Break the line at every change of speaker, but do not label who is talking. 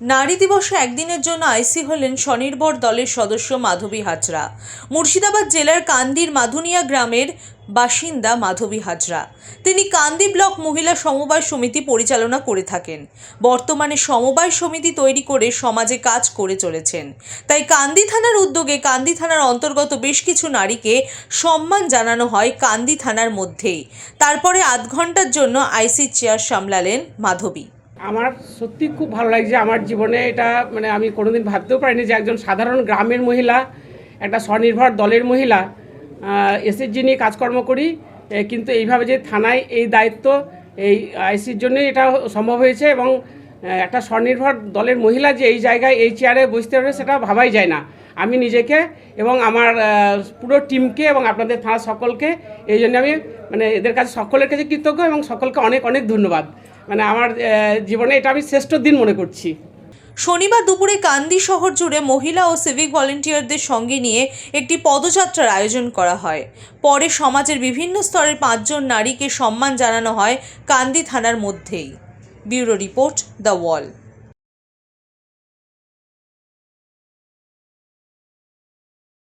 নারী দিবসে একদিনের জন্য আইসি হলেন স্বনির্ভর দলের সদস্য মাধবী হাজরা। মুর্শিদাবাদ জেলার কান্দির মাধুনিয়া গ্রামের বাসিন্দা মাধবী হাজরা। তিনি কান্দি ব্লক মহিলা সমবায় সমিতি পরিচালনা করে থাকেন। বর্তমানে সমবায় সমিতি তৈরি করে সমাজে কাজ করে চলেছেন। তাই কান্দি থানার উদ্যোগে কান্দি থানার অন্তর্গত বেশ কিছু নারীকে সম্মান জানানো হয় কান্দি থানার মধ্যেই। তারপরে আধ ঘণ্টার জন্য আইসি চেয়ার সামলালেন মাধবী।
আমার সত্যি খুব ভালো লাগছে, আমার জীবনে এটা মানে আমি কোনোদিন ভাবতেও পারিনি যে একজন সাধারণ গ্রামের মহিলা, একটা স্বনির্ভর দলের মহিলা এসএসজি নিয়ে কাজকর্ম করি কিন্তু এইভাবে যে থানায় এই দায়িত্ব, এই আইসির জন্যই এটা সম্ভব হয়েছে এবং একটা স্বনির্ভর দলের মহিলা যে এই জায়গায়, এই চেয়ারে বসতে পারবে সেটা ভাবাই যায় না। আমি নিজেকে এবং আমার পুরো টিমকে এবং আপনাদের থানার সকলকে এই জন্য আমি মানে এদের কাছে সকলের কাছে কৃতজ্ঞ এবং সকলকে অনেক অনেক ধন্যবাদ। মানে আমার জীবনে এটা আমি শ্রেষ্ঠ দিন মনে করছি।
শনিবার দুপুরে কান্দি শহর জুড়ে মহিলা ও সিভিক ভলেন্টিয়ারদের সঙ্গে নিয়ে একটি পদযাত্রার আয়োজন করা হয়। পরে সমাজের বিভিন্ন স্তরের পাঁচজন নারীকে সম্মান জানানো হয় কান্দি থানার মধ্যেই। Bureau Report The Wall.